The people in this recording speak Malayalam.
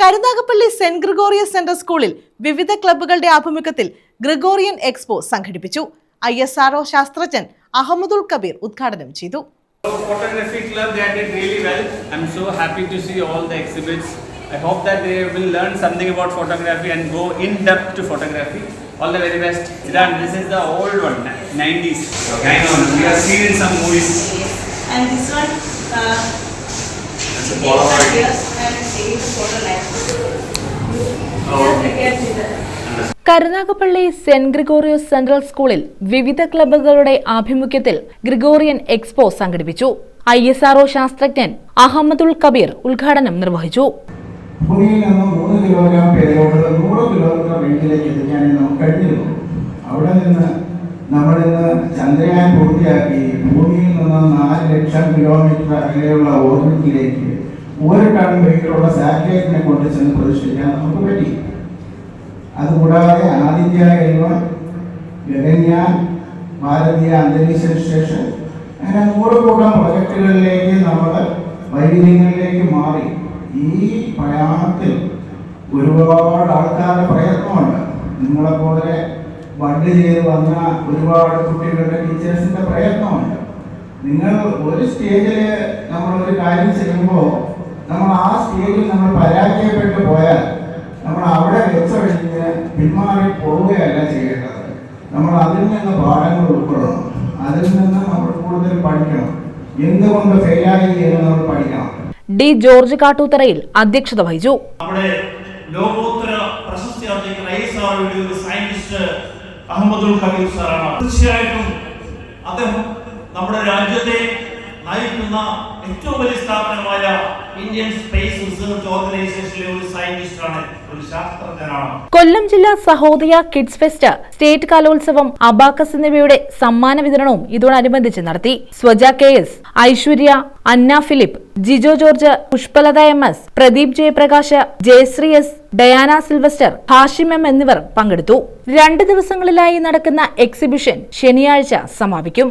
കരുനാഗപ്പള്ളി സെന്റ് ഗ്രിഗോറിയസ് സെന്റർ സ്കൂളിൽ വിവിധ ക്ലബ്ബുകളുടെ ആഭിമുഖ്യത്തിൽ ഗ്രിഗോറിയൻ എക്സ്പോ സംഘടിപ്പിച്ചു. ഐ എസ് ആർ ശാസ്ത്രജ്ഞൻ അഹമ്മദുൽ കബീർ ഉദ്ഘാടനം ചെയ്തു. And this one, uh, it's a Polaroid. And a Polaroid. Karunagappally saint Gregorios central സ്കൂളിൽ വിവിധ ക്ലബ്ബുകളുടെ ആഭിമുഖ്യത്തിൽ ഗ്രിഗോറിയൻ എക്സ്പോ സംഘടിപ്പിച്ചു. ഐ എസ് ആർഒ ശാസ്ത്രജ്ഞൻ അഹമ്മദുൽ കബീർ ഉദ്ഘാടനം നിർവഹിച്ചു. ഭൂമിയിൽ നിന്ന് മൂന്ന് കിലോഗ്രാം പേരോട് നൂറ് കിലോമീറ്റർ റേഞ്ചിലേക്ക് എത്തിക്കാൻ അവിടെ നിന്ന് നമ്മളിന്ന് ചന്ദ്രയാൻ പൂർത്തിയാക്കി ഭൂമിയിൽ നിന്ന് നാല് ലക്ഷം കിലോമീറ്റർ അകലെയുള്ള ഓർബിറ്റിലേക്ക് ഒരു ടൺ വെയിറ്റുള്ള അതുകൂടാതെ ആദിത്യ എൽവ ഗഗൻയാൻ ഭാരതീയ അന്തരീക്ഷ സ്റ്റേഷൻ അങ്ങനെ നൂറ് കൂട്ടം പ്രൊജക്റ്റുകളിലേക്ക് നമ്മൾ വൈവിധ്യങ്ങളിലേക്ക് മാറി. ഈ പ്രയാണത്തിൽ ഒരുപാട് ആൾക്കാരുടെ പ്രയത്നമുണ്ട്. നിങ്ങളെപ്പോലെ ബഡ് ചെയ്ത് വന്ന ഒരുപാട് കുട്ടികളുടെ ടീച്ചേഴ്സിന്റെ പ്രയത്നമുണ്ട്. നിങ്ങൾ ഒരു സ്റ്റേജിൽ നമ്മളൊരു കാര്യം ചെയ്യുമ്പോൾ നമ്മൾ ആ സ്റ്റേജിൽ നമ്മൾ പരാജയപ്പെട്ടു പോയാൽ നമ്മൾ അവിടെ വെച്ചൊഴിഞ്ഞ് പിന്മാറി പോവുകയല്ല ചെയ്യേണ്ടത്. നമ്മൾ അതിൽ നിന്ന് പാഠങ്ങൾ ഉൾക്കൊള്ളണം. അതിൽ നിന്ന് നമ്മൾ കൂടുതൽ പഠിക്കണം. എന്തുകൊണ്ട് ഫെയിലായി എന്ന് നമ്മൾ പഠിക്കണം. ഡി ജോർജ് കാട്ടൂത്തറയിൽ അധ്യക്ഷത വഹിച്ചു. നമ്മുടെ ലോകോത്തര പ്രശസ്തി ആർജിക്കുന്ന ഐ എസ് ഒരു സയന്റിസ്റ്റ് അഹമ്മദുൽ ഹബീബ് സാറാണ്. തീർച്ചയായിട്ടും അദ്ദേഹം നമ്മുടെ രാജ്യത്തെ നയിക്കുന്ന ഏറ്റവും വലിയ സ്ഥാപനമായ കൊല്ലം ജില്ലാ Sahodaya kids fest state Kalolsavam abacus എന്നിവയുടെ സമ്മാന വിതരണവും ഇതോടനുബന്ധിച്ച് നടത്തി. Swaja K S Aishwarya Anna Philip Jijo George Pushpalatha M S Pradeep Jayaprakash Jayasree S Diana Silvester Hashim M എന്നിവർ പങ്കെടുത്തു. രണ്ട് ദിവസങ്ങളിലായി നടക്കുന്ന എക്സിബിഷൻ ശനിയാഴ്ച സമാപിക്കും.